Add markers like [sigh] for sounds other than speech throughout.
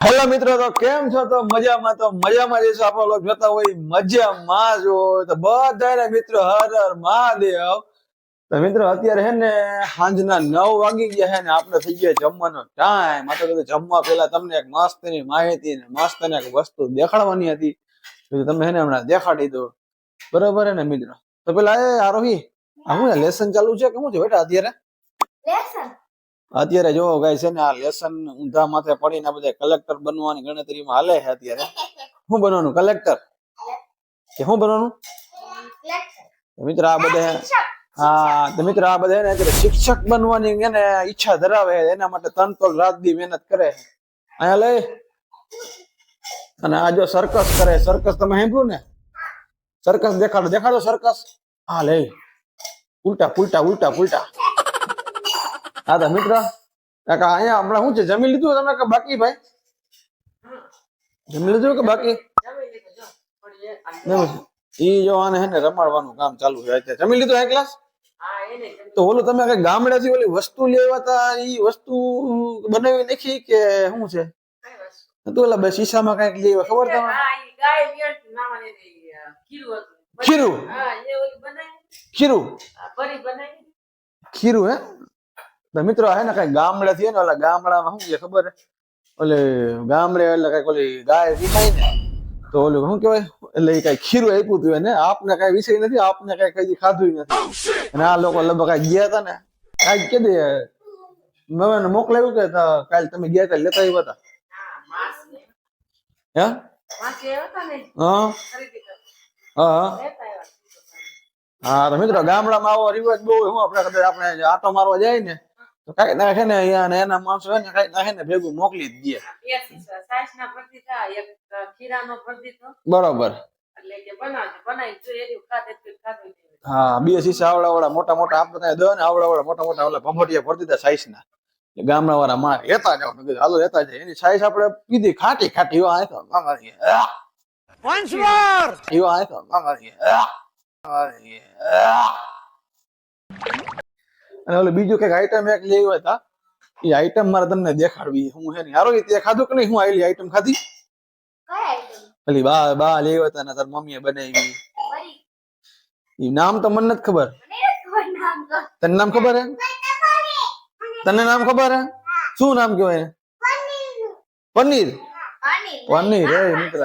Hello મિત્રો, તો કેમ છો? તો મજામાં તો મજામાં જઈશું. આપણે લોકો જોતા હોય, મજામાં જ હોય. તો બધાને મિત્રો, હર હર મહાદેવ. તો મિત્રો, અત્યારે હે ને, સાંજના નવ વાગી ગયા છે ને, આપણે થઈ ગયા જમવાનો ટાઈમ આપણે કીધું જમવા પહેલા તમને એક મસ્તની માહિતી ને મસ્તની એક વસ્તુ દેખાડવાની હતી. તો તમે હે ને હમણાં દેખાડી દો. બરોબર હે ને, મિત્રો? તો પેલા એ આરોહી, આ શું લેસન ચાલુ છે કે શું છે બેટા અત્યારે? લેસન? અત્યારે જોવો ગાય છે ને આ લેસન ઊંધા માથે પડીને આ બધા કલેક્ટર બનવાની ગણતરીમાં હાલે છે અત્યારે. શું બનવાનું કલેક્ટર કે શું બનવાનું? મિત્ર આ બધા હા મિત્ર આ બધા ને અત્યારે શિક્ષક બનવાની એને ઈચ્છા ધરાવે એના માટે તન તોલ રાત દી મહેનત કરે અહીંયા લઈ. અને આ જો સર્કસ કરે સર્કસ તમે સાંભળ્યું ને? સર્કસ દેખાડો દેખાડો સર્કસ હા, લઈ. ઉલટા ઉલટા ઉલટા ઉલટા. હા તો મિત્ર, કાકા, અહીંયા હમણાં શું છે? જમી લીધું તમે કે બાકી ભાઈ? જમી લીધું કે બાકી? ઈ જો આને હે ને રમાડવાનું કામ ચાલુ છે જમી લીધું એક ક્લાસ? તો ઓલું તમે કઈ ગામડેથી ઓલી વસ્તુ લેવા તા, ઈ વસ્તુ બનાવી નાખી કે શું છે? તું ઓલા બે શીશામાં કંઈક લેવા ખબર તમને? ખીરું. ખીરું? ખીરું હે? તો મિત્રો હે ને કઈ ગામડે થી ને ઓલા ગામડામાં શું કે ખબર? ઓલે ગામડે એટલે કંઈક ઓલી ગાય વિખાય ને તો ઓલું શું કહેવાય? એટલે એ કઈ ખીરું આપ્યું હતું એને આપને કઈ વિષય નથી આપને કઈ કઈ ખાધું નથી. અને આ લોકો લગભગ કઈ ગયા હતા ને કાંઈક કે દે મેં મોકલાવ્યું કે કાલ તમે ગયા હતા લેતા આવ્યા હતા હે? હા? હા હા. તો મિત્રો ગામડામાં આવો રિવાજ બહુ હું આપણે કદાચ આપણે આટો મારવા જાય ને તો કઈ ના છે ને અહીંયા ને એના માણસો છે ને કઈ ના છે ને ભેગું મોકલી જ દે. બરોબર. હા બે શીશા આવડા વાળા મોટા મોટા આપણે દો ને આવડા વાળા મોટા મોટા ઓલા ભમોટિયા ભરી દીધા સાઈઝ ના ગામડા વાળા માર લેતા જાવ મેં હાલો લેતા જાય. એની સાઈઝ આપણે પીધી ખાટી ખાટી એવો આંખો એવા એવો આંખો માંગાડીએ અને ઓલું બીજું કંઈક આઈટમ એક લેવી હતા. એ આઈટમ મારે તમને દેખાડવી હું હે હારો તે ખાધું કે નહીં? હું આવેલી આઈટમ ખાધી? પેલી બા બા લેવા હતા ને તાર મમ્મીએ બનાવી. એ નામ તો મને નથી ખબર. તને નામ ખબર હે? તને નામ ખબર હે? શું નામ કહેવાય? પનીર? પનીર. એ મિત્ર.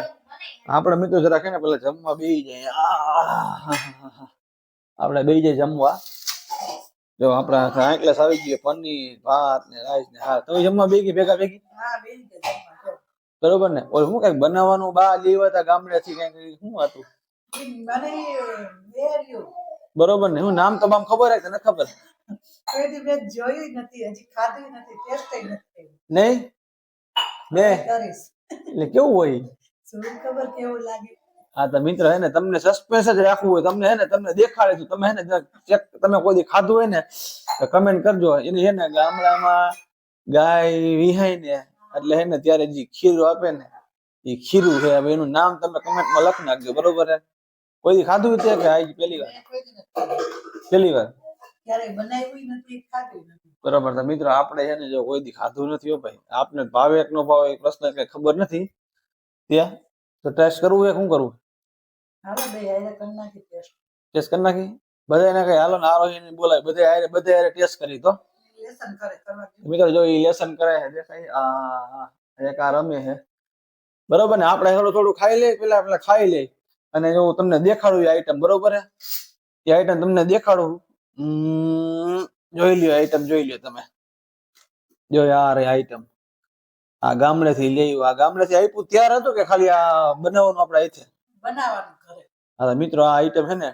આપણે મિત્રો જરા છે ને પેલા જમવા બેહી જાય. આપડે આપણે બેહી જાય જમવા. જો આપણા આંકલેસ આવી ગયો પનીર ભાત ને રાઈસ ને હા તમે જમવા બેગી ભેગા ભેગી બરોબર ને? ઓલ શું કંઈક બનાવવાનું બા લેવા હતા ગામડે થી કંઈક શું હતું? બરોબર ને? હું નામ તમામ ખબર હે કે ખબર? જોયું નથી હજી ખાધું નથી ટેસ્ટ નથી નહીં? બે? એટલે કેવું હોય? શું ખબર કેવું લાગે હા તો મિત્ર હે ને તમને સસ્પેન્સ જ રાખવું હોય તમને હે ને તમને દેખાડે છું તમે હે ને ચેક તમે કોઈ દી ખાધું હોય ને તો કમેન્ટ કરજો. એની હે ને ગામડામાં ગાય વિહાય ને એટલે હે ને ત્યારે જે ખીરું આપે ને એ ખીરું છે હવે એનું નામ તમે કમેન્ટમાં લખી નાખજો બરોબર હે? કોઈ દી ખાધું છે કે આજ પહેલી વાર. પહેલી વાર? બરોબર તો મિત્રો આપણે છે ને જો કોઈ દી ખાધું નથી હો ભાઈ આપને ભાવે કે ન ભાવે એ પ્રશ્ન કઈ ખબર નથી. ત્યાં? તો ટેસ્ટ કરવું એ શું કરવું? હાલો બે હારે કરી નાખી ટેસ્ટ ટેસ્ટ કરી નાખી? કઈ હાલો ને બોલાય. બધે હારે બધા હારે ટેસ્ટ કરી તો. લેસન કરે કરવા મિત્રો જો એ લેસન કરે છે દેખાય. આ એક આ રમે છે. બરોબર ને? આપણે થોડું થોડું ખાઈ લે પેલા પેલા ખાઈ લે અને જો હું તમને દેખાડું એ આઈટમ બરોબર હે એ આઈટમ તમને દેખાડું. જોઈ લ્યો આઈટમ જોઈ લ્યો તમે. જો યાર આઈટમ આ ગામડેથી લેવું આ ગામડેથી આપ્યું ત્યાર હતું કે ખાલી આ બનાવવાનું આપણે અહીંથી બનાવવાનું ઘરે. હા મિત્રો આ આઈટમ છે ને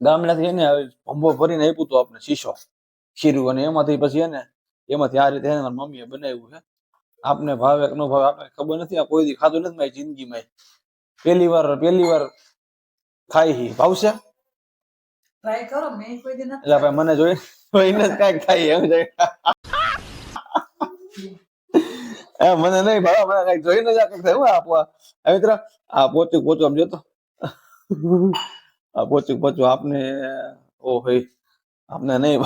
ગામડાથી એને ભંભો ભરીને આપ્યું હતું આપણે શીશો ખીરું અને એમાંથી પછી એને એમાંથી આ રીતે એના મમ્મીએ બનાવ્યું છે. આપને ભાવે કે ન ભાવે આપણે ખબર નથી આ કોઈ દી ખાધું નથી મારી જિંદગીમાં. પહેલી વાર પહેલી વાર ખાઈ હી. ભાવશે? ટ્રાય કરો મેં કોઈ દી નથી એટલે ભાઈ મને જોઈ જોઈને જ કાંઈક ખાઈ એમ જાય [laughs] એ મને નહીં ભાવ મને કઈ જોઈને જ આ કંઈક થાય આપો આપવા. આ મિત્ર આ પોચું પોચું આમ જોતો આ પોચું પોચું આપને ઓ ભાઈ આપને નહીં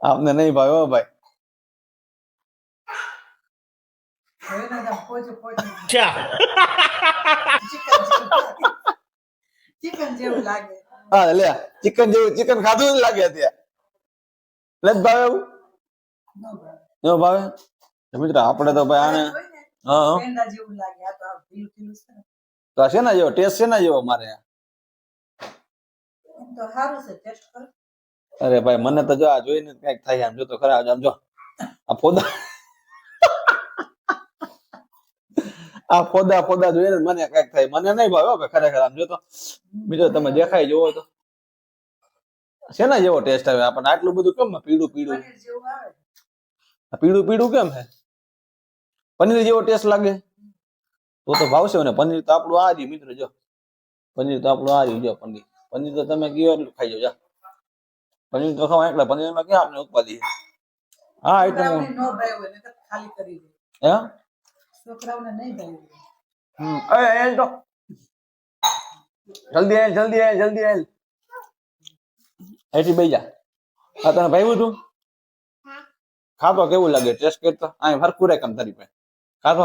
આપને નહીં ભાઈ હો ભાઈ. ચિકન જેવું લાગે. ચિકન જેવું લાગે હા લે ચિકન જેવું ચિકન ખાધું લાગે અત્યારે. જ ભાવે એવું? ન ભાવે. મિત્રો આપણે તો ભાઈ આને હા તો આ શેના જેવો? ટેસ્ટ શેના જેવો મારે અરે ભાઈ મને તો જો આ જોઈને કંઈક થાય આમ. જો તો ખરા આમ જો. આ ફોદા આ ફોદા ફોદા જોઈને મને કંઈક થાય. મને નહીં ભાવે ખરેખર આમ જો તો. બીજો તમે દેખાય જોવો તો. શેના જેવો ટેસ્ટ આવે? આપણને આટલું બધું કેમ પીળું પીળું? જેવું પીળું પીળું કેમ છે પનીર જેવો ટેસ્ટ લાગે? તો તો ભાવશે ને પનીર તો આપણું આ રહ્યું મિત્રો જો. પનીર તો આપણું આ રહ્યું જો પનીર. પનીર તો તમે કયો એટલું ખાઈ જાઓ જા. પનીર તો ખાવા એકલા પનીરમાં ક્યાં આપણે ઉત્પાદિ? હા? આઈટમ ખાલી કરી દે. હે? છોકરાઓને નહીં ભાવ્યું હમ. એ એ તો. જલ્દી આય જલ્દી આય જલ્દી આય એથી બેજા હા આ તને ભાવ્યું તું? ખાતો કેવું લાગે? ટેસ્ટ કરતો આ હરકું રે કમ તારી પાસે. ખાતો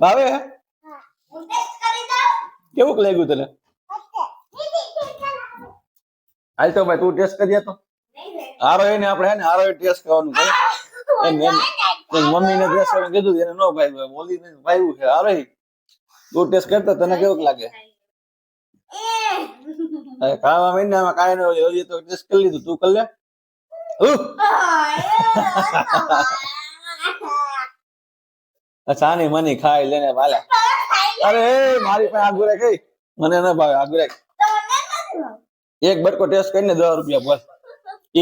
ભાવે કેવું લાગ્યું તને? હાલ તો ભાઈ તું ટેસ્ટ કરી તો હારો એને આપણે હે ને હારો ટેસ્ટ કરવાનું કહે મમ્મી મમ્મીને ટેસ્ટ કરવાનું કીધું એને નો ભાઈ બોલી ને ભાઈ છે. હારો તું ટેસ્ટ કરતો તને કેવું લાગે? ખાવા મહિનામાં કાંઈ ન હોય તો ટેસ્ટ કરી લીધું. તું કરી લે. સાની મની ખાઈ લેને વાલા. અરે મારી પાસે આગુ રાખ મને ન ભાવે આગુરે એક બટકો ટેસ્ટ કરીને દસ રૂપિયા બોલ.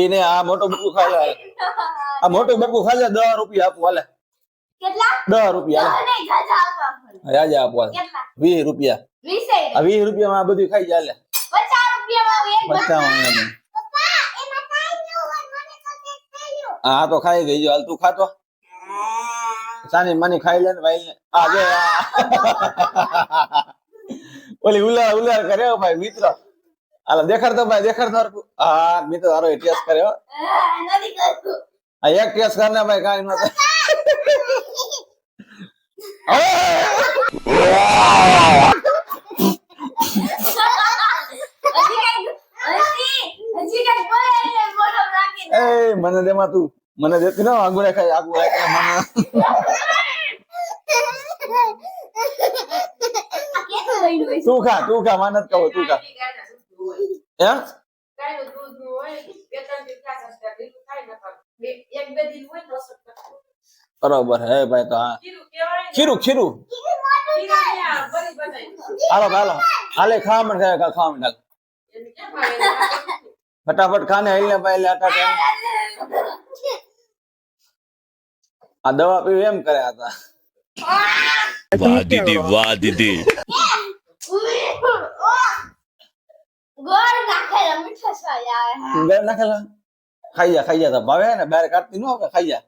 એને આ મોટું બટકું ખાલે આ મોટું બટકું ખાલે દસ રૂપિયા આપું હાલે દસ રૂપિયા રાજા આપો વીસ રૂપિયા. આ વીસ રૂપિયામાં આ બધું ખાઈ જાય હા તો ખાઈ ગઈ હાલ તું ખાતો? સાની મની ખાઈ લે ને ભાઈ આ જો. ઓલી ઉલાર ઉલાર કરે ભાઈ મિત્ર. હાલ દેખાડતો ભાઈ દેખાડતો. હા મિત્ર હારો ટેસ્ટ કર્યો હા. આ એક ટેસ્ટ કરને ભાઈ કાઈ ન થાય. [laughs] હજી કઈ હજી હજી કઈ બોલે એટલે મોઢો રાખી દે એ મને દેમાં તું મને દેતી ના આગુ રાખાય આગુ રાખાય મને? તું ખા તું ખા માનત કહો તું ખા. હે? બરાબર હે ભાઈ, તો હા ખીરું ખીરું. હાલો હાલો. હાલે, ખાવા મને મને ફટાફટ ખાને હાલ ને ભાઈ આ દવા પીવી એમ કરે હતા. વાહ દીદી વાહ દીદી ગોળ નાખેલા? મીઠો સ્વાદ આવે ઘર નાખેલા ખાઈ જા ખાઈ જા તો ભાવે ને બહાર કાઢતી ન આવે ખાઈ જા.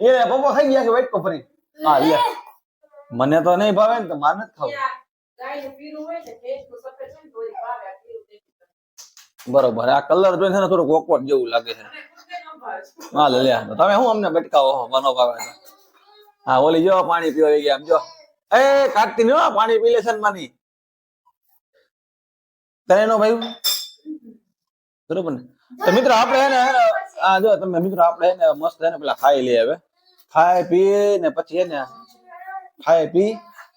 એ પપ્પા ખાઈ ગયા કે વેટ ફરી? હા લે મને તો નહીં ભાવે ને તો માને જ ખાવું. બરોબર આ કલર જોઈને ને થોડુંક ઓકવર્ડ જેવું લાગે છે. હા લે લે તમે શું અમને બટકાવો મનો ભાવે. હા ઓલી જો પાણી પીવા આવી ગયા આમ જો. એ કાઢતી નહીં પાણી પી લેશે ને માની. તને નો ભાઈ બરોબર ને? તો મિત્રો આપણે હે ને હે આ જો તમે મિત્રો આપણે હે ને મસ્ત હે ને પેલા ખાઈ લઈએ હવે. ખાઈ પી ને પછી હે ને ખાઈ પી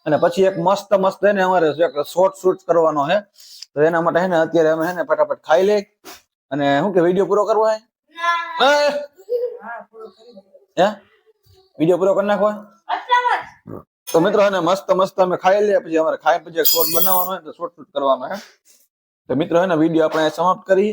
અને પછી એક મસ્ત મસ્ત હે ને અમારે શોર્ટ શૂટ કરવાનો છે. તો એના માટે હે ને અત્યારે અમે હે ને ફટાફટ ખાઈ લઈ. અને શું કે વીડિયો પૂરો કરવો હે? વીડિયો પૂરો કરી નાખો તો મિત્રો ને મસ્ત મસ્ત અમે ખાઈ લઈએ પછી અમારે ખાઈ પછી શોર્ટ બનાવવાનો હોય તો શોર્ટ શૂટ કરવાનો હે. તો મિત્રો હે ને વીડિયો આપણે સમાપ્ત કરી.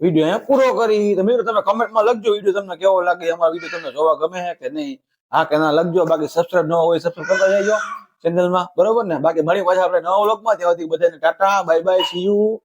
વીડિયો અહીંયા પૂરો કરી. તો મિત્રો તમે કમેન્ટમાં લખજો વીડિયો તમને કેવો લાગે અમારો વીડિયો તમને જોવા ગમે છે કે નહીં? હા કે ના લખજો. બાકી સબસ્ક્રાઈબ ન હોય સબસ્ક્રાઈબ કરતા જજો. ચેનલમાં બરોબર ને? બાકી મળી પાછા આપણે નવા વ્લોગમાં. ત્યાંથી બધાને tata bye bye see you